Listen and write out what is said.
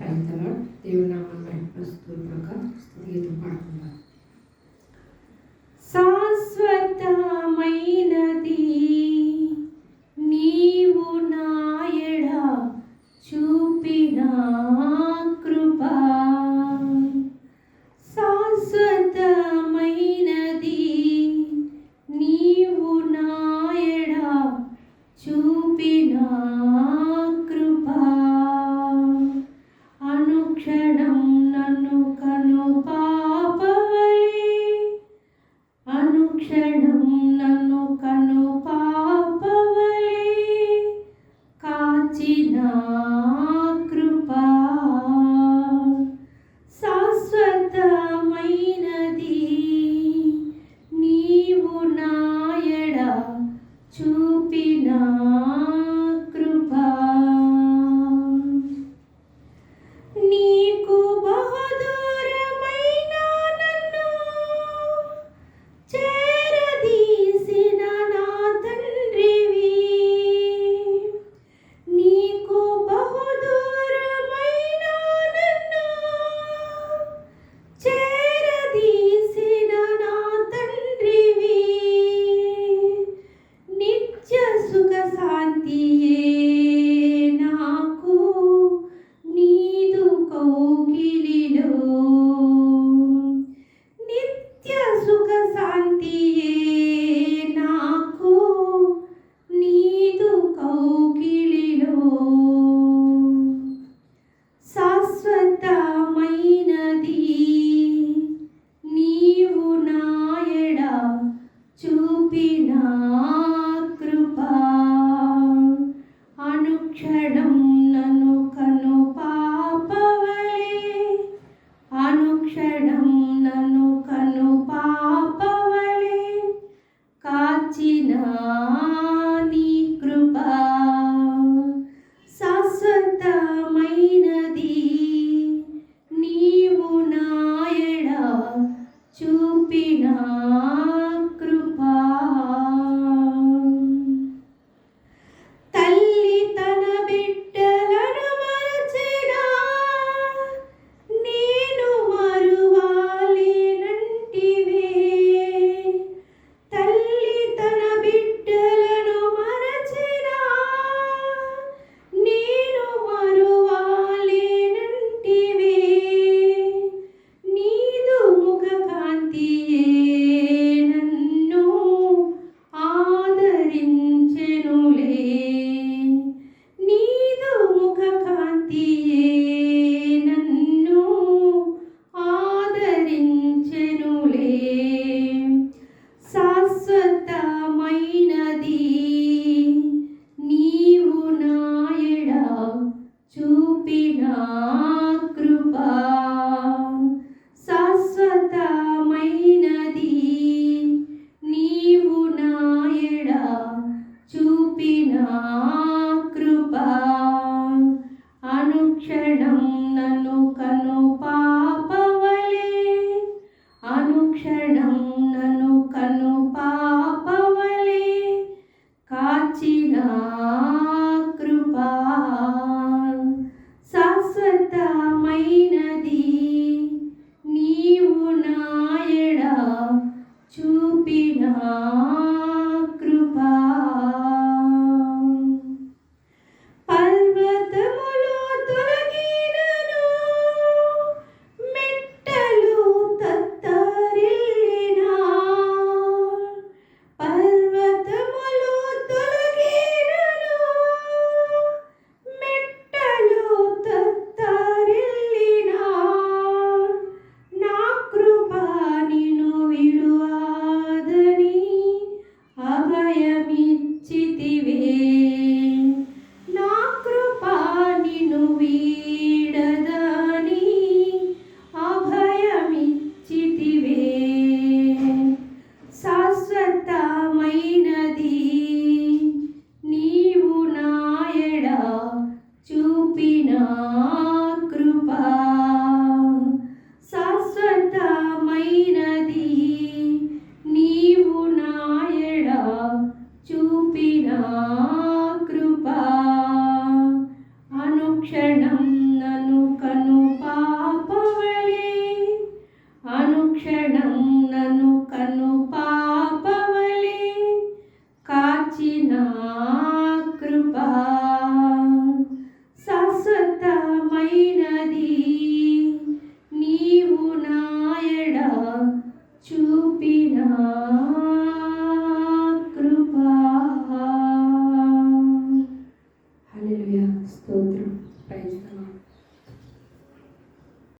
అనంతరం దేవుని నామం ప్రస్తుతంగా స్థితిగతులు పాడుకుందాం. శాశ్వతమైన ಕ್ಷಣ dan ശരണം നന്നു ఘోరమైనది